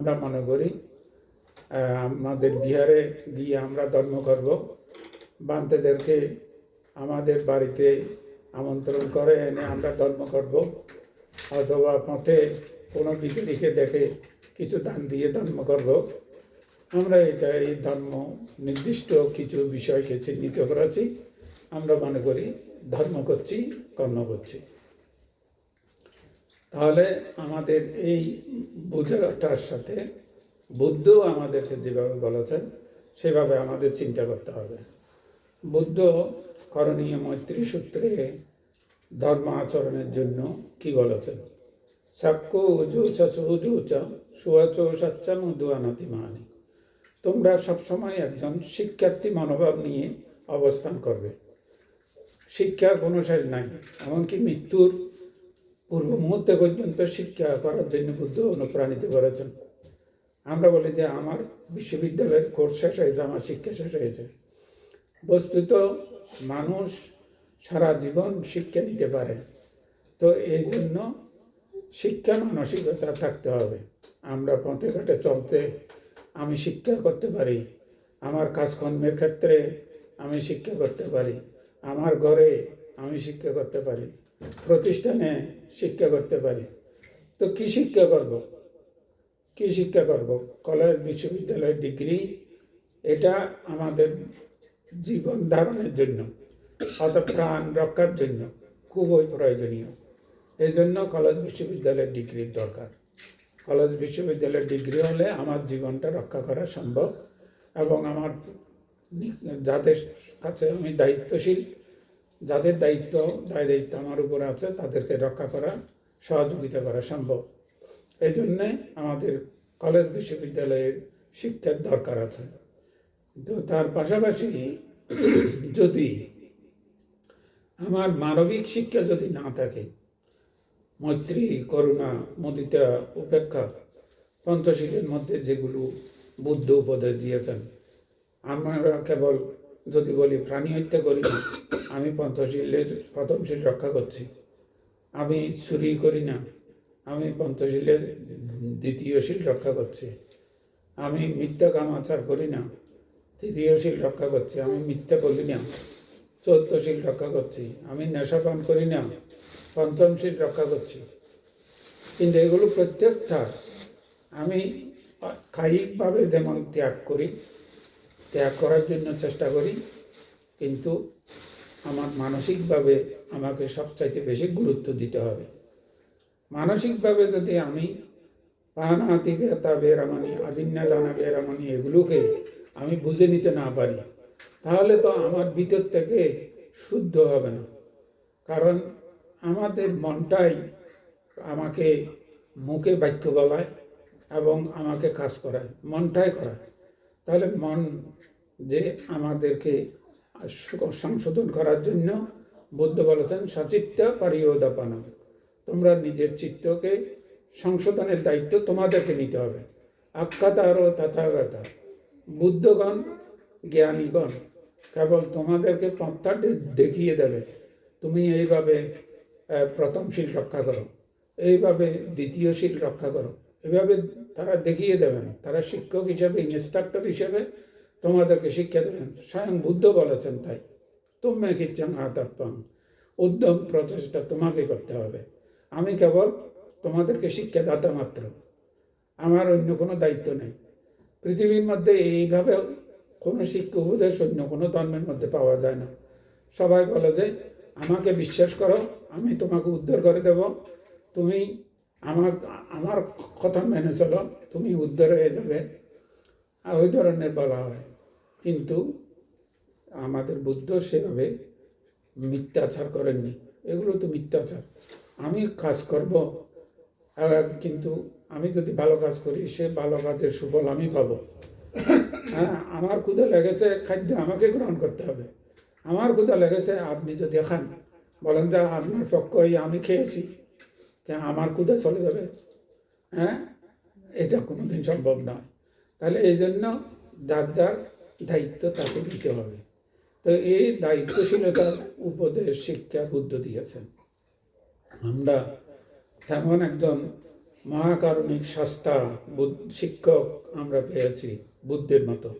আমরা মনে করি আমাদের বিহারে গিয়ে আমরা ধর্ম করব। বান্তেদেরকে আমাদের বাড়িতে আমন্ত্রণ করে এনে আমরা ধর্ম করব। অথবা পথে কোনো বিদেশিকে দেখে কিছু দান দিয়ে ধর্ম করব। আমরা এটা এই ধর্ম নির্দিষ্ট কিছু বিষয়কে চিহ্নিত করেছি। আমরা মনে করি ধর্ম করছি, কর্ম করছি। তাহলে আমাদের এই বোঝাটার সাথে বুদ্ধ আমাদেরকে যেভাবে বলেছেন, সেভাবে আমাদের চিন্তা করতে হবে। বুদ্ধ করণীয় মৈত্রী সূত্রে ধর্ম আচরণের জন্য কি বলেছেন? সাক্ষ্য উজুচা সুজুচা সুয়াচ সাচ্চা মধু আনাতি মানি। তোমরা সবসময় একজন শিক্ষার্থী মনোভাব নিয়ে অবস্থান করবে। শিক্ষার কোনো শেষ নাই, এমনকি মৃত্যুর পূর্ব মুহূর্তে পর্যন্ত শিক্ষা করার জন্য বুদ্ধ অনুপ্রাণিত করেছেন। আমরা বলি যে আমার বিশ্ববিদ্যালয়ের কোর্স শেষ হয়েছে, আমার শিক্ষা শেষ হয়েছে। বস্তুত মানুষ সারা জীবন শিক্ষা নিতে পারে। তো এই জন্য শিক্ষা মানসিকতা থাকতে হবে। আমরা পথে ঘাটে চলতে আমি শিক্ষা করতে পারি। আমার কাজকর্মের ক্ষেত্রে আমি শিক্ষা করতে পারি। আমার ঘরে আমি শিক্ষা করতে পারি। প্রতিষ্ঠানে শিক্ষা করতে পারি। তো কি শিক্ষা করব? কি শিক্ষা করব? কলেজ, বিশ্ববিদ্যালয়ের ডিগ্রি, এটা আমাদের জীবন ধারণের জন্য, অর্থাৎ প্রাণ রক্ষার জন্য খুবই প্রয়োজনীয়। এই জন্য কলেজ, বিশ্ববিদ্যালয়ের ডিগ্রির দরকার। কলেজ, বিশ্ববিদ্যালয়ের ডিগ্রি হলে আমার জীবনটা রক্ষা করা সম্ভব এবং আমার যাদের কাছে আমি দায়িত্বশীল যাদের দায়িত্ব, দায় দায়িত্ব আমার উপর আছে, তাদেরকে রক্ষা করা, সহযোগিতা করা সম্ভব। এই জন্যে আমাদের কলেজ বিশ্ববিদ্যালয়ের শিক্ষার দরকার আছে। তো তার পাশাপাশি যদি আমার মানবিক শিক্ষা যদি না থাকে, মৈত্রী, করুণা, মদিতা, উপেক্ষা, পঞ্চশীলের মধ্যে যেগুলো বুদ্ধ উপদেশ দিয়েছেন, আমরা কেবল যদি বলি, প্রাণী হত্যা করি না আমি পঞ্চশীলের প্রথমশীল রক্ষা করছি। আমি চুরি করি না, আমি পঞ্চশীলের দ্বিতীয় শীল রক্ষা করছি। আমি মিথ্যা কামাচার করি না, তৃতীয় শীল রক্ষা করছি। আমি মিথ্যা বলি না চৌদ্দশীল রক্ষা করছি। আমি নেশাপান করি না পঞ্চমশীল রক্ষা করছি। কিন্তু এগুলো প্রত্যেকটা, আমি কায়িকভাবে যেমন ত্যাগ করি ত্যাগ করার জন্য চেষ্টা করি, কিন্তু আমার মানসিকভাবে আমাকে সবচাইতে বেশি গুরুত্ব দিতে হবে। মানসিকভাবে যদি আমি পাহানাতি বেতা বেরামানি আদিন্যা দানা বেরামানি এগুলোকে আমি বুঝে নিতে না পারি, তাহলে তো আমার ভিতর থেকে শুদ্ধ হবে না। কারণ আমাদের মনটাই আমাকে মুখে বাক্য বলায় এবং আমাকে কাজ করায়, মনটাই করায়। তাহলে মন যে আমাদেরকে সংশোধন করার জন্য বুদ্ধ বলেছেন, সচিত্তা পারিয়োদাপানা তোমরা নিজের চিত্তকে সংশোধনের দায়িত্ব তোমাদেরকে নিতে হবে। আখ্যাতারও তথাগতা। বুদ্ধগণ, জ্ঞানীগণ কেবল তোমাদেরকে পথটা দেখিয়ে দেবে। তুমি এইভাবে প্রথম শীল রক্ষা করো। এইভাবে দ্বিতীয় শীল রক্ষা করো। এভাবে তারা দেখিয়ে দেবেন। তারা শিক্ষক হিসেবে ইনস্ট্রাক্টর হিসেবে তোমাদেরকে শিক্ষা দেবেন। স্বয়ং বুদ্ধ বলেছেন তাই। তুমি খিচ্ছাং আতাত্তম উদ্যম প্রচেষ্টা তোমাকে করতে হবে। আমি কেবল তোমাদেরকে শিক্ষাদাতা মাত্র। আমার অন্য কোনো দায়িত্ব নেই। পৃথিবীর মধ্যে এইভাবে কোনো শিক্ষা উপদেশ, অন্য কোনো ধর্মের মধ্যে পাওয়া যায় না। সবাই বলে যে, আমাকে বিশ্বাস করো, আমি তোমাকে উদ্ধার করে দেব। তুমি আমার আমার কথা মেনে চলো, তুমি উদ্ধার হয়ে যাবে। আর ওই ধরনের বলা হয়। কিন্তু আমাদের বুদ্ধ সেভাবে মিথ্যাচার করেননি। এগুলো তো মিথ্যাচার। আমি কাজ করব কিন্তু আমি যদি ভালো কাজ করি, সে ভালো কাজের সুফল আমি পাবো। হ্যাঁ আমার ক্ষুদা লেগেছে, খাদ্য আমাকে গ্রহণ করতে হবে। আমার ক্ষুদা লেগেছে, আপনি যদি খান। বলেন যে আপনার পক্ষই আমি খেয়েছি। কেন আমার ক্ষুদা চলে যাবে হ্যাঁ? এটা কোনোদিন সম্ভব নয়। তাহলে এই জন্য যার যার দায়িত্ব তাকে দিতে হবে। তো এই দায়িত্বশীলতার উপদেশ শিক্ষা বুদ্ধ দিয়েছেন। আমরা তেমন একজন মহাকারণিক সস্তা শিক্ষক আমরা পেয়েছি বুদ্ধের মতো।